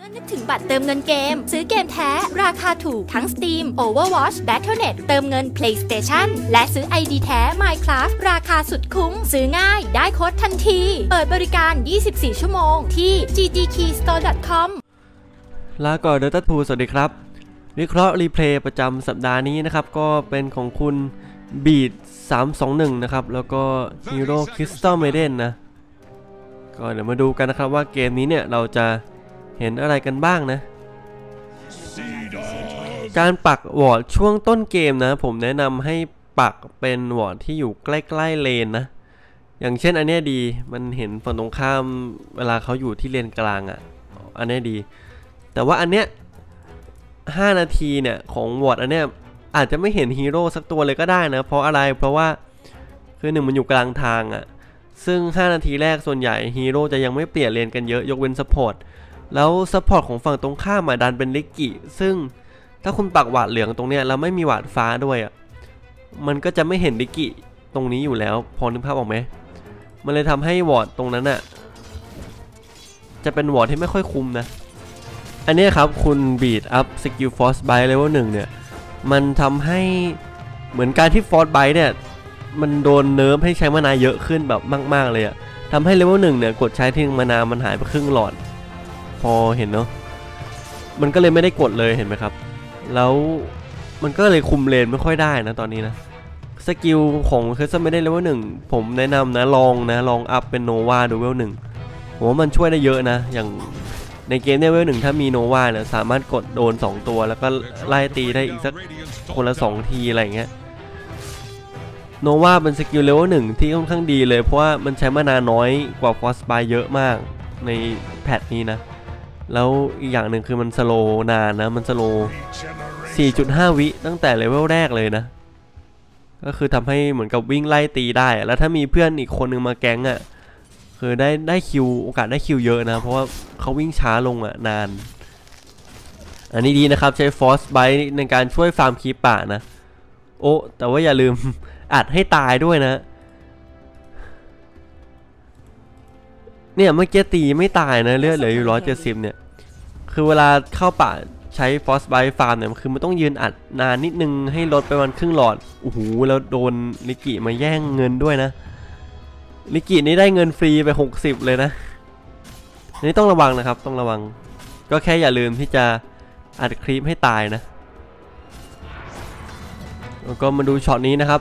เมื่อนึกถึงบัตรเติมเงินเกม ซื้อเกมแท้ ราคาถูกทั้ง Steam, Overwatch, Battle.net เติมเงิน PlayStation และซื้อ ID แท้ Minecraft ราคาสุดคุ้ม ซื้อง่ายได้โค้ดทันที เปิดบริการ 24 ชั่วโมงที่ ggkeystore.com ลาก่อนเดลต้าทูสวัสดีครับ วิเคราะห์รีเพลย์ประจำสัปดาห์นี้นะครับ ก็เป็นของคุณบีด321 นะครับ แล้วก็ Hero Crystal Maiden นะ ก็เดี๋ยวมาดูกันนะครับว่าเกมนี้เนี่ยเราจะ เห็นอะไรกันบ้างนะ การปักวอร์ดช่วงต้นเกมนะ ผมแนะนำให้ปักเป็นวอร์ดที่อยู่ใกล้ ๆ เลนนะ อย่างเช่นอันเนี้ยดีมันเห็นฝั่งตรงข้ามเวลาเขาอยู่ที่เลนกลางอะ่ะ อันเนี้ยดี แต่ว่าอันเนี้ย5นาทีเนี่ยของวอร์ดอันเนี้ยอาจจะไม่เห็นฮีโร่สักตัวเลยก็ได้นะ เพราะอะไรเพราะว่าคือหนึ่งมันอยู่กลางทางอะ่ะซึ่ง 5 นาทีแรกส่วนใหญ่ฮีโร่จะยังไม่เปลี่ยนเลนกันเยอะยกเว้นซัพพอร์ต แล้วซัพพอร์ตของฝั่งตรงข้ามมาดันเป็นลิกกิซึ่งถ้าคุณปักหวาดเหลืองตรงเนี้ยแล้วไม่มีหวาดฟ้าด้วยอะมันก็จะไม่เห็นลิกกิตรงนี้อยู่แล้ว พอนึกภาพออกไหมมันเลยทำให้วอร์ดตรงนั้นอะจะเป็นวอร์ดที่ไม่ค่อยคุ้มนะ อันนี้ครับคุณบีดอัพสกิลฟอร์สไบเลเวลหนึ่งเนี่ย มันทำให้เหมือนการที่ฟอร์สไบเนี่ยมันโดนเนิร์ฟให้ใช้มานาเยอะขึ้นแบบมาก ๆ เลยอะทำให้เลเวลหนึ่งเนี่ย กดใช้ทิ้งมานามันหายไปครึ่งหลอด พอเห็นเนาะมันก็เลยไม่ได้กดเลยเห็นไหมครับ แล้วมันก็เลยคุมเลนไม่ค่อยได้นะตอนนี้นะสกิลของเคสไม่ได้เลเวลหนึ่งผมแนะนำนะลองนะลองอัพเป็นโนวาดูเวลหนึ่งผมว่ามันช่วยได้เยอะนะ อย่างในเกมเนี่ยเลเวลหนึ่งถ้ามีโนวาเนี่ยสามารถกดโดน 2 ตัว แล้วก็ไล่ตีได้อีกสักคนละ 2 ทีอะไรอย่างเงี้ยโนวาเป็นสกิลเลเวลหนึ่งที่ค่อนข้างดีเลยเพราะว่ามันใช้มานาน้อยกว่าฟอสบายเยอะมากในแพทนี้นะ แล้วอีกอย่างหนึ่งคือมันสโลนานนะ มันสโล4.5 วิตั้งแต่เลเวลแรกเลยนะ ก็คือทำให้เหมือนกับวิ่งไล่ตีได้ แล้วถ้ามีเพื่อนอีกคนนึงมาแก๊งอะ่ะ คือได้ได้คิวโอกาสได้คิวเยอะนะ เพราะว่าเขาวิ่งช้าลงอะ่ะนาน อันนี้ดีนะครับใช้ฟอสไบในการช่วยฟาร์มคีปป่านะ โอ้แต่ว่าอย่าลืมอัดให้ตายด้วยนะ เนี่ยเมื่อกี้ตีไม่ตายนะเลือดเหลืออยู่ร้อยเจ็ดสิบเนี่ย คือเวลาเข้าป่าใช้ฟอสไบฟาร์มเนี่ยคือมันต้องยืนอัดนานนิดนึงให้ลดไปวันครึ่งหลอดโอ้โหแล้วโดนลิกิมาแย่งเงินด้วยนะลิกินี่ได้เงินฟรีไป 60 เลยนะอันนี้ต้องระวังนะครับต้องระวัง ก็แค่อย่าลืมที่จะอัดคลิปให้ตายนะแล้วก็มาดูช็อตนี้นะครับ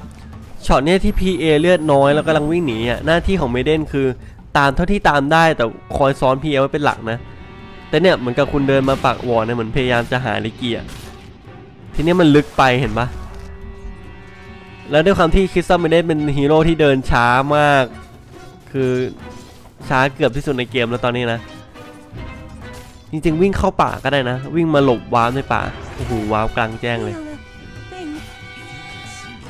ช็อตนี้ที่ PA เลือดน้อยแล้วกำลังวิ่งหนีอะหน้าที่ของเมเดนคือ ตามเท่าที่ตามได้แต่คอยซ้อน PA ไว้เป็นหลักนะ แต่เนี่ยเหมือนกับคุณเดินมาปักวอร์เนี่ยเหมือนพยายามจะหาลิเกียทีนี้มันลึกไปเห็นปะแล้วด้วยความที่คริสตัลไม่ได้เป็นฮีโร่ที่เดินช้ามาก คือช้าเกือบที่สุดในเกมแล้วตอนนี้นะ จริงๆวิ่งเข้าป่าก็ได้นะ วิ่งมาหลบวาร์ปในป่าโอ้โหวาร์ปกลางแจ้งเลย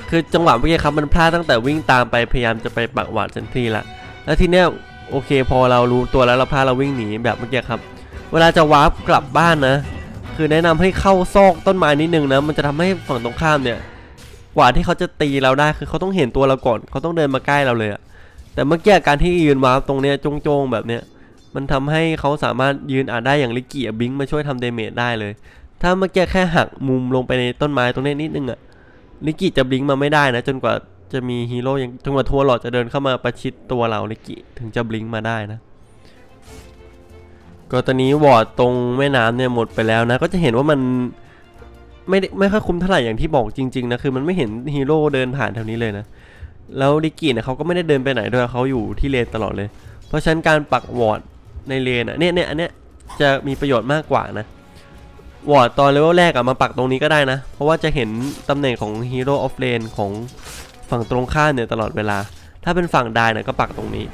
คือจังหวะเมื่อกี้ครับมันพลาดตั้งแต่วิ่งตามไปพยายามจะไปปักหวาดเซนทีละแล้วทีเนี้ย โอเค พอเรารู้ตัวแล้วเราพาเราวิ่งหนีแบบเมื่อกี้ครับ เวลาจะวาร์ปกลับบ้านนะ คือแนะนำให้เข้าซอกต้นไม้นิดนึงนะ มันจะทำให้ฝั่งตรงข้ามเนี่ย กว่าที่เขาจะตีเราได้คือเขาต้องเห็นตัวเราก่อน เขาต้องเดินมาใกล้เราเลยอะแต่เมื่อกี้การที่ยืนวาร์ปตรงเนี้ยจงๆแบบเนี้ย มันทำให้เขาสามารถยืนอ่านได้อย่างลิกกี้บิงมาช่วยทำเดเมจได้เลย ถ้าเมื่อกี้แค่หักมุมลงไปในต้นไม้ตรงนี้นิดนึงอะลิกกี้จะบิงมาไม่ได้นะ จนกว่า จะมีฮีโร่ยังจนกว่าทัวร์หลอดจะเดินเข้ามาประชิดตัวเราลิกกี้ถึงจะบลิงมาได้นะ ก็ตอนนี้วอร์ดตรงแม่น้ำเนี่ยหมดไปแล้วนะ ก็จะเห็นว่ามันไม่ได้ไม่ค่อยคุ้มเท่าไหร่อย่างที่บอกจริงๆนะคือมันไม่เห็นฮีโร่เดินผ่านแถวนี้เลยนะ แล้วลิกกี้เนี่ยเขาก็ไม่ได้เดินไปไหนด้วยเขาอยู่ที่เลนตลอดเลย เพราะฉะนั้นการปักวอร์ดในเลนอะเนี่ยเนี่ยอันเนี้ยจะมีประโยชน์มากกว่านะวอร์ดตอนเลเวลแรกอะมาปักตรงนี้ก็ได้นะ เพราะว่าจะเห็นตำแหน่งของฮีโร่ออฟเลนของ ฝั่งตรงข้ามเนี่ยตลอดเวลา ถ้าเป็นฝั่งได้เนี่ยก็ปักตรงนี้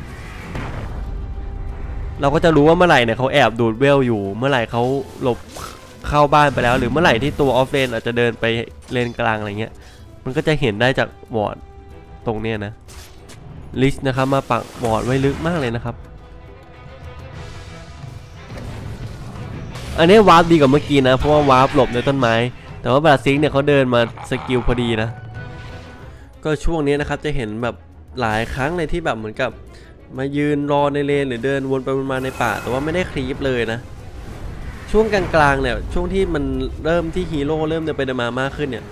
เราก็จะรู้ว่าเมื่อไหร่เนี่ยเขาแอบดูดเวลอยู่ เมื่อไหร่เขาหลบเข้าบ้านไปแล้ว หรือเมื่อไหร่ที่ตัวออฟเลนอาจจะเดินไปเลนกลางอะไรเงี้ย มันก็จะเห็นได้จากวอร์ดตรงเนี้ยนะลิสนะครับมาปักวอร์ดไว้ลึกมากเลยนะครับ อันนี้วาร์ปดีกว่าเมื่อกี้นะ เพราะว่าวาร์ปหลบในต้นไม้ แต่ว่าบราซิงเนี่ยเขาเดินมาสกิลพอดีนะ ก็ช่วงนี้นะครับจะเห็นแบบหลายครั้งเลยที่แบบเหมือนกับมายืนรอในเลนหรือเดินวนไปวนมาในป่า แต่ว่าไม่ได้คลีปเลยนะ ช่วงกลางๆเนี่ยช่วงที่มันเริ่มที่ฮีโร่เริ่มเดินไปเดินมามากขึ้นเนี่ย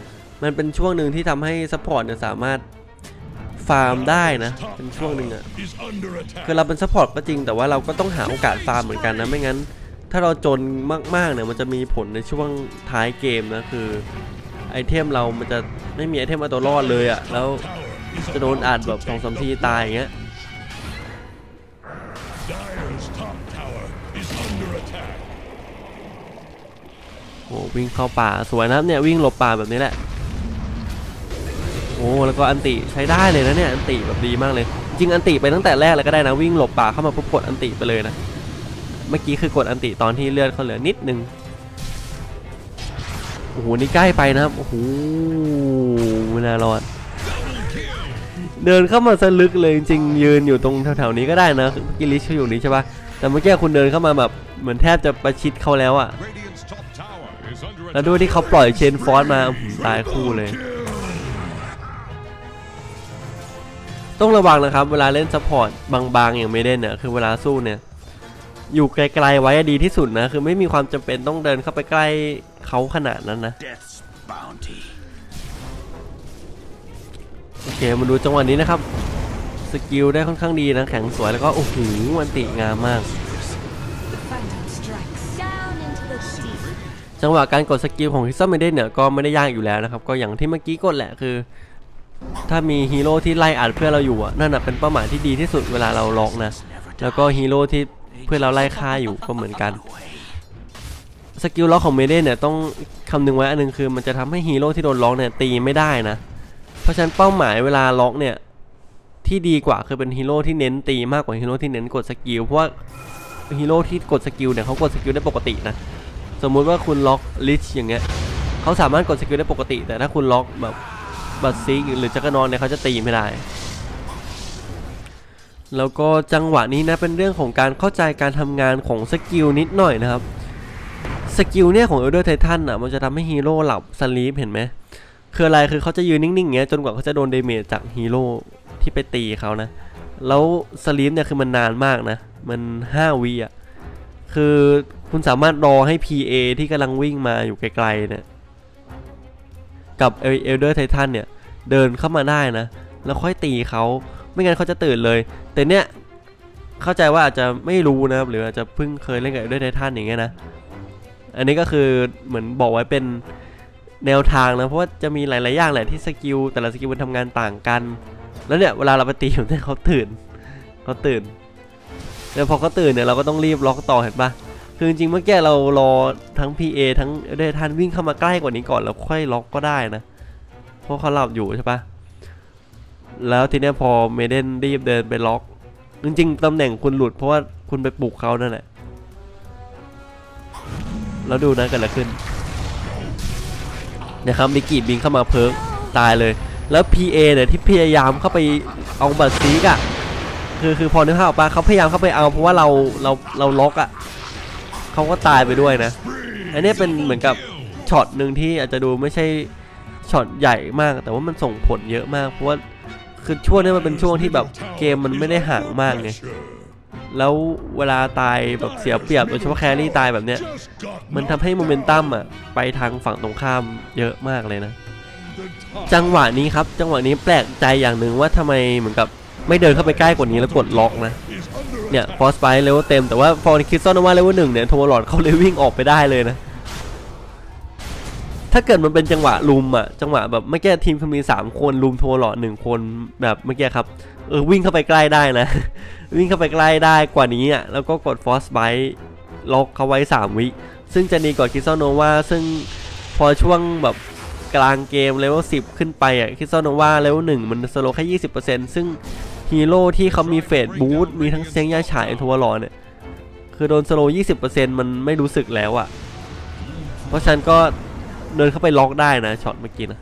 มันเป็นช่วงหนึ่งที่ทำให้ซัพพอร์ตเนี่ยสามารถฟาร์มได้นะเป็นช่วงหนึ่งอะคือเราเป็นซัพพอร์ตก็จริงแต่ว่าเราก็ต้องหาโอกาสฟาร์มเหมือนกันนะไม่งั้น ถ้าเราจนมากๆเนี่ยมันจะมีผลในช่วงท้ายเกมนะคือ ไอเทมเรามันจะไม่มีไอเทมเอาตัวรอดเลยอะแล้วจะโดนอัดแบบสองสามทีตายอย่างเงี้ยโอ้วิ่งเข้าป่าสวยนะเนี่ยวิ่งหลบป่าแบบนี้แหละโอ้แล้วก็อันติใช้ได้เลยนะเนี่ยอันติแบบดีมากเลยจริงอันติไปตั้งแต่แรกเลยก็ได้นะวิ่งหลบป่าเข้ามาปุ๊บกดอันติไปเลยนะเมื่อกี้คือกดอันติตอนที่เลือดเขาเหลือนิดนึง โอ้โหนี่ใกล้ไปนะครับ โอ้โหไม่น่ารอดเดินเข้ามาสลึกเลยจริงๆยืนอยู่ตรงแถวๆนี้ก็ได้นะเมื่อกี้ลิชเขาอยู่นี้ใช่ปะแต่เมื่อกี้คุณเดินเข้ามาแบบเหมือนแทบจะประชิดเขาแล้วอะ Radiant's top tower is under แล้ว attack. ด้วยที่เขาปล่อยเชนฟอสมาอื้อหือตายคู่เลย ต้องระวังนะครับ เวลาเล่นซัพพอร์ตบางๆอย่างไม่เล่นเนี่ยคือเวลาสู้เนี่ย อยู่ไกลๆไว้ดีที่สุดนะ คือไม่มีความจำเป็นต้องเดินเข้าไปใกล้เขาขนาดนั้นนะ Death's bounty. โอเคมาดูจังหวะนี้นะครับ สกิลได้ค่อนข้างดีนะ แข็งสวยแล้วก็ โอ้โหมันติงามมาก Phantom strikes down into the deep จังหวะการกดสกิลของฮิซซัมเมเดนเนี่ย ก็ไม่ได้ยากอยู่แล้วนะครับ ก็อย่างที่เมื่อกี้กดแหละคือถ้ามีฮีโร่ที่ไล่อัดเพื่อนเราอยู่อะนั่นน่ะเป็นเป้าหมายที่ดีที่สุดเวลาเราล็อกนะ แล้วก็ฮีโร่ที่ เพื่อเราไล่ฆ่าอยู่ก็เหมือนกันสกิลล็อกของเมเดนเนี่ยต้องคำนึงไว้อันนึงคือมันจะทำให้ฮีโร่ที่โดนล็อกเนี่ยตีไม่ได้นะ เพราะฉะนั้นเป้าหมายเวลาล็อกเนี่ยที่ดีกว่าคือเป็นฮีโร่ที่เน้นตีมากกว่าฮีโร่ที่เน้นกดสกิลเพราะว่าฮีโร่ที่กดสกิลเนี่ยเขากดสกิลได้ปกตินะสมมุติว่าคุณล็อกลิชอย่างเงี้ยเขาสามารถกดสกิลได้ปกติ แต่ถ้าคุณล็อกแบบบัตซิกหรือจักรนอนเนี่ยเขาจะตีไม่ได้ แล้วก็จังหวะนี้นะเป็นเรื่องของการเข้าใจการทำงานของสกิลนิดหน่อยนะครับสกิลเนี่ยของเอลเดอร์ไททันอะมันจะทำให้ฮีโร่หลับสลีปเห็นไหมคืออะไรคือเขาจะยืนนิ่งๆอย่างเงี้ยจนกว่าเขาจะโดนเดเมจจากฮีโร่ที่ไปตีเขานะ แล้วสลีปเนี่ยคือมันนานมากนะ มัน 5วิอะคือคุณสามารถรอให้ PA ที่กำลังวิ่งมาอยู่ไกลๆเนี่ยกับเอลเดอร์ไททันเนี่ยเดินเข้ามาได้นะ แล้วค่อยตีเขา ไม่งั้นเขาจะตื่นเลย แต่เนี่ยเข้าใจว่าอาจจะไม่รู้นะครับหรืออาจจะเพิ่งเคยเล่นกับเอลเดอร์ไททันอย่างเงี้ยนะ อันนี้ก็คือเหมือนบอกไว้เป็นแนวทางนะเพราะว่าจะมีหลาย ๆ อย่างแหละที่สกิลแต่ละสกิลมันทำงานต่างกัน แล้วเนี่ยเวลาเราไปตีอยู่เนี่ยเขาตื่นเขาตื่นแล้วพอเขาตื่นเนี่ยเราก็ต้องรีบล็อกต่อเห็นปะคือจริงเมื่อกี้เรารอทั้ง PA ทั้งเดทันวิ่งเข้ามาใกล้กว่านี้ก่อนแล้วค่อยล็อกก็ได้นะ เพราะเขาหลับอยู่ใช่ปะ แล้วทีเนี้ยพอเมเดนรีบเดินไปล็อก จริงๆตำแหน่งคุณหลุดเพราะว่าคุณไปปลุกเขานั่นแหละแล้วดูนะเกิดอะไรขึ้นนะครับมิกกี้บิงเข้ามาเพิร์กตายเลย แล้ว PA เนี่ยที่พยายามเข้าไปเอาบัตรซีกอะคือคือพอนึกภาพออกปะเขาพยายามเข้าไปเอาเพราะว่าเราเราเราล็อกอะเขาก็ตายไปด้วยนะ อันนี้เป็นเหมือนกับช็อตหนึ่งที่อาจจะดูไม่ใช่ช็อตใหญ่มาก แต่ว่ามันส่งผลเยอะมากเพราะว่า คือช่วงนี้มันเป็นช่วงที่แบบเกมมันไม่ได้ห่างมากไงแล้วเวลาตายแบบเสียเปรียบโดยเฉพาะแครี่ตายแบบเนี้ย มันทำให้โมเมนตัมอะไปทางฝั่งตรงข้ามเยอะมากเลยนะ จังหวะนี้ครับ จังหวะนี้แปลกใจอย่างหนึ่งว่าทำไมเหมือนกับไม่เดินเข้าไปใกล้กว่านี้แล้วกดล็อกนะ เนี่ยฟอสไปเลเวลเต็มแต่ว่าฟอร์คิดซอนว่าเลเวลหนึ่งเนี่ยโทรลอดเขาเลยวิ่งออกไปได้เลยนะ ถ้าเกิดมันเป็นจังหวะลุมอะ จังหวะแบบเมื่อกี้ทีมคุณมีสามคนลุมโทรลอดหนึ่งคนแบบเมื่อกี้ครับเออวิ่งเข้าไปใกล้ได้นะ วิ่งเข้าไปใกล้ได้กว่านี้อะแล้วก็กดฟอสไบล็อกเขาไว้ 3 วิ ซึ่งจะดีกว่าคิซโนวาซึ่งพอช่วงแบบกลางเกมเลเวล10 ขึ้นไปอะคิซโนวาเลเวล1มันสโลแค่ 20%ซึ่งฮีโร่ที่เขามีเฟดบูทมีทั้งเซียงยาฉายทัวร์ลอเนี่ยคือโดนสโล20%มันไม่รู้สึกแล้วอะ เพราะฉะนั้นก็ เดินเข้าไปล็อกได้นะช็อตเมื่อกี้นะ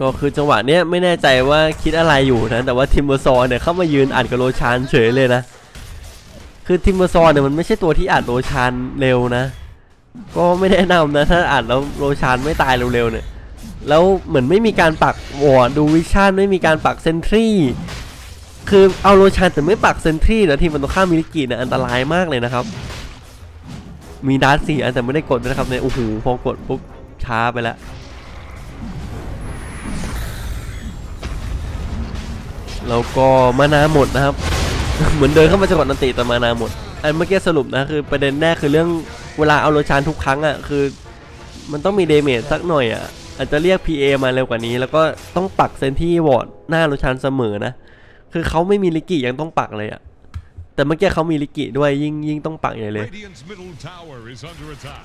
ก็คือจังหวะเนี้ยไม่แน่ใจว่าคิดอะไรอยู่นะ แต่ว่าทิมเบอร์ซอนเนี่ยเข้ามายืนอัดกับโรชานเฉยเลยนะ คือทิมเบอร์ซอนเนี่ยมันไม่ใช่ตัวที่อัดโรชานเร็วนะ ก็ไม่แนะนำนะ ถ้าอ่านแล้วโรชานไม่ตายเร็วๆเนี่ย แล้วเหมือนไม่มีการปักวอร์ดูวิชั่นไม่มีการปักเซนทรีคือเอาโรชานแต่ไม่ปักเซนทรีนะทีมมันตรงข้ามมิลิกินี่ยอันตรายมากเลยนะครับ มีดาร์สี่อันแต่ไม่ได้กดนะครับเนี่ยโอ้โหพอกดปุ๊บช้าไปแล้วแล้วก็มานาหมดนะครับ เหมือนเดินเข้ามาจะกดนันติแต่มานาหมด อันเมื่อกี้สรุปนะคือประเด็นแรกคือเรื่อง เวลาเอาโรชานทุกครั้งอะคือ มันต้องมีเดเมจสักหน่อยอะอาจจะเรียก PA มาเร็วกว่านี้ แล้วก็ต้องปักเซนที่วอร์ดหน้าโรชานเสมอนะ คือเขาไม่มีลิกิยังต้องปักเลยอะแต่เมื่อกี้เขามีลิกิด้วยยิ่งยิ่งต้องปักใหญ่เลย Radiant's middle tower is under attack.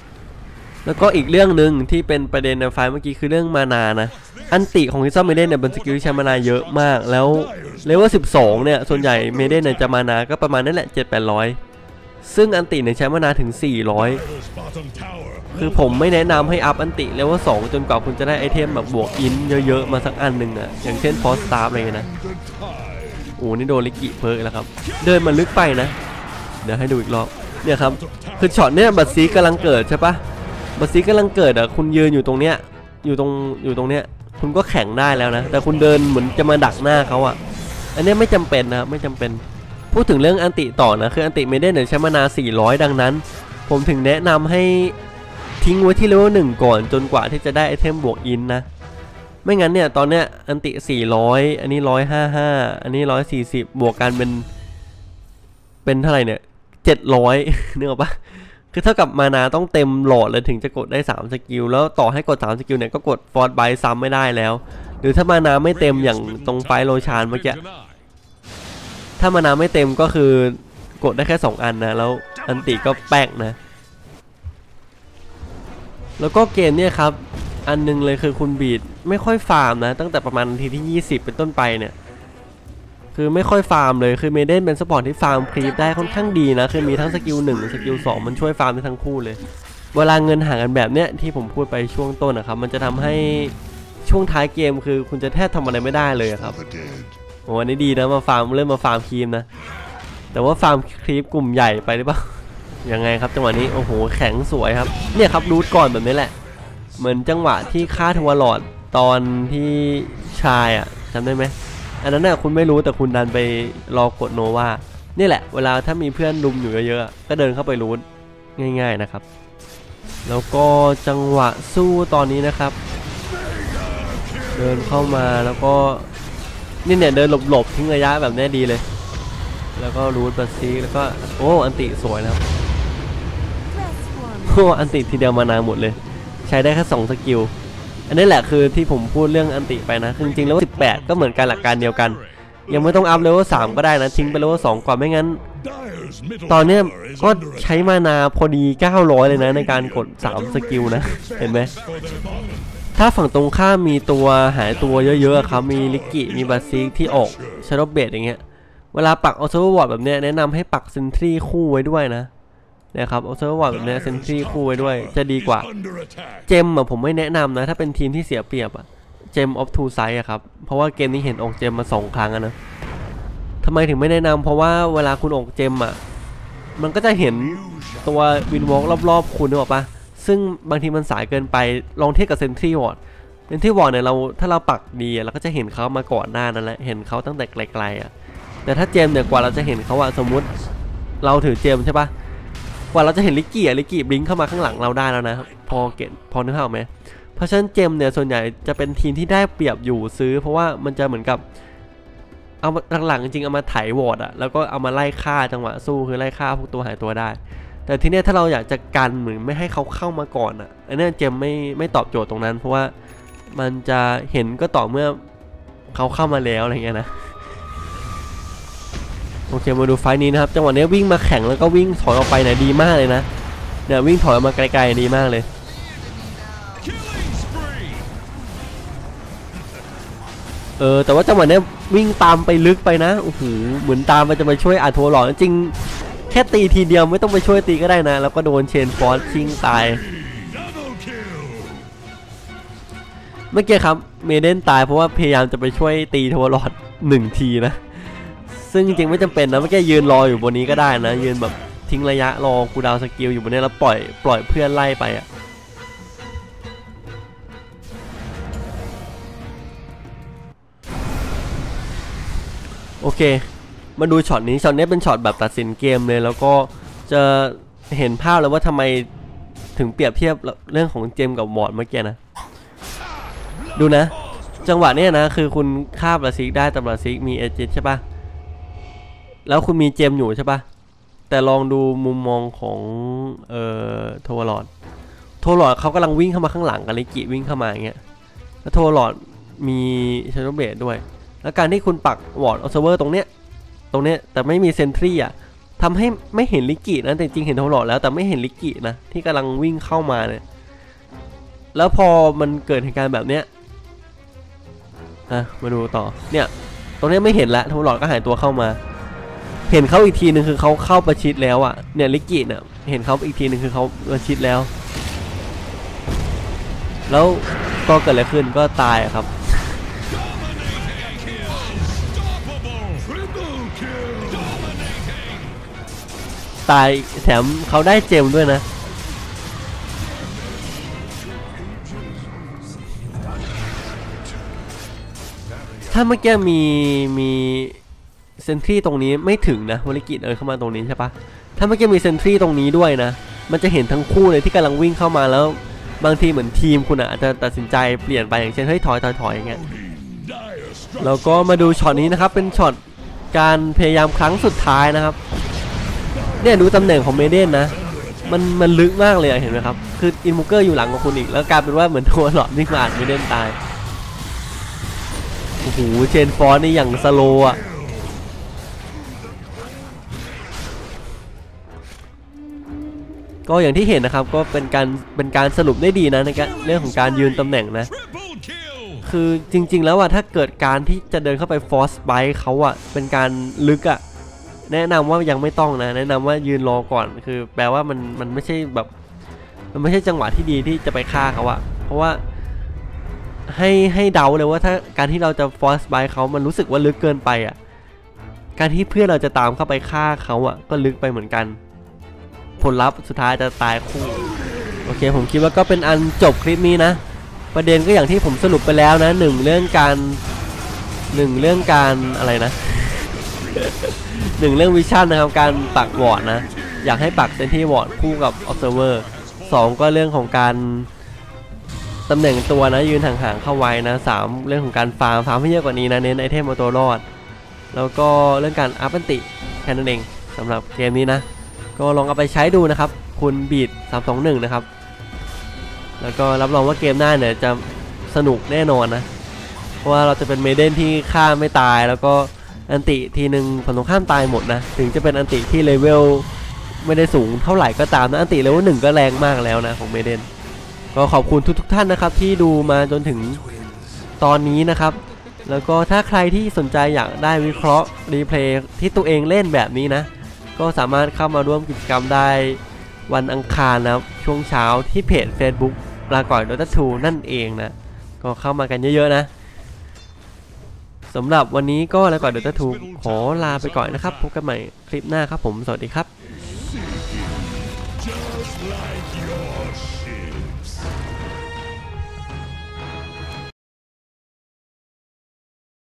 แล้วก็อีกเรื่องหนึ่งที่เป็นประเด็นในไฟล์เมื่อกี้คือเรื่องมานานะ อันติของฮิซอมเมเดนเนี่ยเป็นสกิลที่ใช้มานาเยอะมาก แล้วเลเวล12 เนี่ยส่วนใหญ่เมเดนเนี่ยจะมานาก็ประมาณนั่นแหละ7-800 ซึ่งอันติเนี่ยใช้มานาถึง 400 คือผมไม่แนะนำให้อัพอันติเลเวล2จนกว่าคุณจะได้ไอเทมแบบบวกอินเยอะๆ มาสักอันหนึ่งอะอย่างเช่นฟอสตาร์อะไรเงี้ยนะ the tide. โอ้นี่โดนลิกิเพิร์กแล้วครับ เดินมาลึกไปนะ เดี๋ยวให้ดูอีกรอบ เนี่ยครับ คือช็อตเนี้ยบัตซีกำลังเกิดใช่ปะบัตซีกำลังเกิดอะคุณยืนอยู่ตรงเนี้ย อยู่ตรง อยู่ตรงเนี้ย คุณก็แข่งได้แล้วนะ แต่คุณเดินเหมือนจะมาดักหน้าเขาอะอันเนี้ยไม่จำเป็นนะครับไม่จำเป็น พูดถึงเรื่องอันติต่อนะคืออันติเมเดนเนี่ยใช้มานา 400 ดังนั้น ผมถึงแนะนำให้ทิ้งไว้ที่เลเวลหนึ่งก่อนจนกว่าที่จะได้ไอเทมบวกอินนะไม่งั้นเนี่ยตอนเนี้ยอันติ 400 อันนี้ 155 อันนี้ 140 บวกกันเป็นเป็นเท่าไหร่เนี่ย 700นึกออกปะคือเท่ากับมานาต้องเต็มหลอดเลยถึงจะกดได้ 3 สกิล แล้วต่อให้กด 3 สกิลเนี่ยก็กดฟอร์ดไบซ้ำไม่ได้แล้ว หรือถ้ามานาไม่เต็มอย่างตรงไฟโลชานเมื่อกี้ ถ้ามานาไม่เต็มก็คือกดได้แค่ 2 อันนะ แล้วอันติก็แป๊กนะ แล้วก็เกมเนี่ยครับ อันหนึงเลยคือคุณบีดไม่ค่อยฟาร์มนะ ตั้งแต่ประมาณนาทีที่ 20 เป็นต้นไปเนี่ย คือไม่ค่อยฟาร์มเลย คือเมเดนเป็นสปอร์ตที่ฟาร์มครีปได้ค่อนข้างดีนะ คือมีทั้งสกิล1สกิล2มันช่วยฟาร์มได้ทั้งคู่เลย เวลาเงินห่างกันแบบเนี้ยที่ผมพูดไปช่วงต้นนะครับ มันจะทำให้ช่วงท้ายเกมคือคุณจะแทบทำอะไรไม่ได้เลยครับ The dead. โอ้อันนี้ดีนะมาฟาร์มเริ่มมาฟาร์มครีมนะ แต่ว่าฟาร์มครีปกลุ่มใหญ่ไปหรือเปล่ายังไงครับจังหวะนี้โอ้โหแข็งสวยครับ เนี่ยครับรูทก่อนแบบนี้แหละ เหมือนจังหวะที่ฆ่าทวารอดตอนที่ชายอะจำได้ไหมอันนั้นน่ะคุณไม่รู้แต่คุณดันไปรอกดโนวานี่แหละ เวลาถ้ามีเพื่อนรุมอยู่เยอะๆก็เดินเข้าไปรูทง่าย ๆนะครับ แล้วก็จังหวะสู้ตอนนี้นะครับ เดินเข้ามาแล้วก็ นี่เนี่ยเดินหลบๆทิ้งระยะแบบนี้ดีเลย แล้วก็รูทบัสซีแล้วก็โอ้อันติสวยนะครับโอ้อันติทีเดียวมานานหมดเลย ใช้ได้แค่2สกิลอันนี้แหละคือที่ผมพูดเรื่องอันติไปนะจริงๆแล้ว18 ก็เหมือนกันหลักการเดียวกัน ยังไม่ต้องอัพเลเวล3ก็ได้นะทิ้งไปเลเวล2ก่อนไม่งั้น ตอนเนี้ยก็ใช้มานาพอดี 900 เลยนะในการกด 3 สกิลนะ เห็นไหม ถ้าฝั่งตรงข้ามมีตัวหายตัวเยอะๆครับมีลิกกิมีบัสซิกที่ออกชาร์ลเบดอย่างเงี้ยเวลาปักออเซอร์วอร์ดแบบเนี้ยแนะนำให้ปักเซนทรีคู่ไว้ด้วยนะเนี่ยครับออเซอร์วอร์ดแบบเนี้ยเซนทรีคู่ไว้ด้วยจะดีกว่า เจมอะผมไม่แนะนำนะ ถ้าเป็นทีมที่เสียเปรียบอะเจมออฟทูไซอะครับ เพราะว่าเกมนี้เห็นออกเจมมาสองครั้งอะนะทำไมถึงไม่แนะนำเพราะว่าเวลาคุณออกเจมอะมันก็จะเห็นตัววินวอล์กรอบๆ คุณนึกออกปะ ซึ่งบางทีมันสายเกินไปลองเทียบกับเซนทรีวอร์ดเซนทรีวอร์ดเนี่ยเราถ้าเราปักดีเราก็จะเห็นเขามาก่อนหน้านั้นแหละเห็นเขาตั้งแต่ไกลๆอะแต่ถ้าเจมเนี่ยกว่าเราจะเห็นเขาอะสมมุติเราถือเจมใช่ปะกว่าเราจะเห็นลิกกี้อะลิกกี้บลิงเข้ามาข้างหลังเราได้แล้วนะพอเก็ตพอนึกภาพไหมเพราะฉะนั้นเจมเนี่ยส่วนใหญ่จะเป็นทีมที่ได้เปรียบอยู่ซื้อ เพราะว่ามันจะเหมือนกับเอาหลังๆจริงเอามาไถวอร์ดอะแล้วก็เอามาไล่ฆ่าจังหวะสู้คือไล่ฆ่าพวกตัวหายตัวได้ แต่ทีเนี้ยถ้าเราอยากจะกันเหมือนไม่ให้เขาเข้ามาก่อนอะอันนี้เจมไม่ไม่ตอบโจทย์ตรงนั้น เพราะว่ามันจะเห็นก็ต่อเมื่อเขาเข้ามาแล้วอะไรเงี้ยนะโอเคมาดูไฟนี้นะครับจังหวะนี้วิ่งมาแข่งแล้วก็วิ่งถอยออกไปนี่ยดีมากเลยนะเนี่ยวิ่งถอยออกมาไกลๆดีมากเลยเออแต่ว่าจังหวะนี้วิ่งตามไปลึกไปนะโอ้โหเหมือนตามไปจะมาช่วยอาโทหลอจริง ค่ตีทีเดียวไม่ต้องไปช่วยตีก็ได้นะ แล้วก็โดนเชนฟอสชิงตาย เมื่อกี้ครับเมเดนตายเพราะว่าพยายามจะไปช่วยตีโทหลอดหนึ่งทีนะ ซึ่งจริงไม่จำเป็นนะเมื่อกี้ยืนรออยู่บนนี้ก็ได้นะ ยืนแบบทิ้งระยะรอกูดาวสกิลอยู่บนนี้แล้วปล่อยปล่อยเพื่อนไล่ไปอะโอเค มาดูช็อตนี้ช็อตนี้เป็นช็อตแบบตัดสินเกมเลย แล้วก็จะเห็นภาพแล้วว่าทำไมถึงเปรียบเทียบเรื่องของเจมกับวอร์ดเมื่อกี้นะ ดูนะ จังหวะนี้นะ คือคุณฆ่าบราซิกได้แต่บราซิกมีเอจิตใช่ปะแล้วคุณมีเจมอยู่ใช่ปะแต่ลองดูมุมมองของเอ่อโทวลอดโทวลอดเขากำลังวิ่งเข้ามาข้างหลังกันลยกิวิ่งเข้ามาอย่างเงี้ยแล้วโทวลอดมีชาโนเบดด้วย แล้วการที่คุณปักวอร์ดออเซเวอร์ตรงเนี้ย ตรงเนี้ยแต่ไม่มีเซนทรีอะทำให้ไม่เห็นลิกินะแต่จริงเห็นโทวลอดแล้วแต่ไม่เห็นลิกินะที่กำลังวิ่งเข้ามาเนี่ยแล้วพอมันเกิดเหตุการณ์แบบเนี้ยอะมาดูต่อเนี่ย ตรงนี้ไม่เห็นละทวหลอดก็หายตัวเข้ามา เห็นเขาอีกทีหนึงคือเขาเข้าประชิดแล้วอะเนี่ยลิกกี้เนี่ยเห็นเขาอีกทีหนึงคือเขาประชิดแล้ว แล้วก็เกิดอะไรขึ้นก็ตายครับ ตายแถมเขาได้เจมด้วยนะ ถ้าเมื่อกี้มีมีเซนทรีตรงนี้ไม่ถึงนะวริกิตเดินเข้ามาตรงนี้ใช่ปะถ้าเมื่อกี้มีเซนทรีตรงนี้ด้วยนะ มันจะเห็นทั้งคู่เลยที่กำลังวิ่งเข้ามาแล้ว บางทีเหมือนทีมคุณอาจจะตัดสินใจเปลี่ยนไปอย่างเช่นเฮ้ยถอยถอยถอยอย่างเงี้ยแล้วก็มาดูช็อตนี้นะครับเป็นช็อตการพยายามครั้งสุดท้ายนะครับ เนี่ยดูตำแหน่งของเมเดนนะ มันมันลึกมากเลยเห็นไหมครับ คืออินมูเกอร์อยู่หลังของคุณอีก แล้วกลายเป็นว่าเหมือนทัวหลอดวิ่งมาอ่านเมเดนตาย โอ้โห เชนฟอนนี่อย่างสโลว์อะก็อย่างที่เห็นนะครับก็เป็นการเป็นการสรุปได้ดีนะในการเรื่องของการยืนตำแหน่งนะ คือจริงๆแล้วอะถ้าเกิดการที่จะเดินเข้าไปฟอสไบเขาอะเป็นการลึกอะ แนะนำว่ายังไม่ต้องนะ แนะนำว่ายืนรอก่อน คือแปลว่ามันมันไม่ใช่แบบ มันไม่ใช่จังหวะที่ดีที่จะไปฆ่าเขาอะเพราะว่าให้ให้เดาเลยว่าถ้าการที่เราจะฟอสไบเขามันรู้สึกว่าลึกเกินไปอะการที่เพื่อนเราจะตามเข้าไปฆ่าเขาอะก็ลึกไปเหมือนกัน ผลลัพธ์สุดท้ายจะตายคู่โอเค ผมคิดว่าก็เป็นอันจบคลิปนี้นะ ประเด็นก็อย่างที่ผมสรุปไปแล้วนะหนึ่งเรื่องการหนึ่งเรื่องการอะไรนะ หนึ่งเรื่องวิชั่นนะครับการปักวอร์ดนะ อยากให้ปักเซนที่วอร์ดคู่กับ observer สองก็เรื่องของการตำแหน่งตัวนะยืนห่างๆเข้าไว้นะสามเรื่องของการฟาร์มฟาร์มให้เยอะกว่านี้นะเน้นไอเทมเอาตัวรอด แล้วก็เรื่องการอัพอันติแค่นั้นเองสำหรับเกมนี้นะ ก็ลองเอาไปใช้ดูนะครับ คุณบีด321 นะครับ แล้วก็รับรองว่าเกมหน้าเนี่ยจะสนุกแน่นอนนะ เพราะว่าเราจะเป็นเมเดนที่ฆ่าไม่ตายแล้วก็ อันติทีหนึ่งฝั่งตรงข้ามตายหมดนะ ถึงจะเป็นอันติที่เลเวลไม่ได้สูงเท่าไหร่ก็ตามนะอันติเลเวลหนึ่งก็แรงมากแล้วนะของเมเดนก็ขอบคุณทุกๆทท่านนะครับ ที่ดูมาจนถึงตอนนี้นะครับ แล้วก็ถ้าใครที่สนใจอยากได้วิเคราะห์รีเพลย์ที่ตัวเองเล่นแบบนี้นะ ก็สามารถเข้ามาร่วมกิจกรรมได้วันอังคารนะครับช่วงเช้าที่เพจ Facebook ลาก่อยดตทูนั่นเองนะ ก็เข้ามากันเยอะๆนะ สำหรับวันนี้ก็แล้วก่อยดตทูขอลาไปก่อนนะครับ พบกันใหม่คลิปหน้าครับผม สวัสดีครับ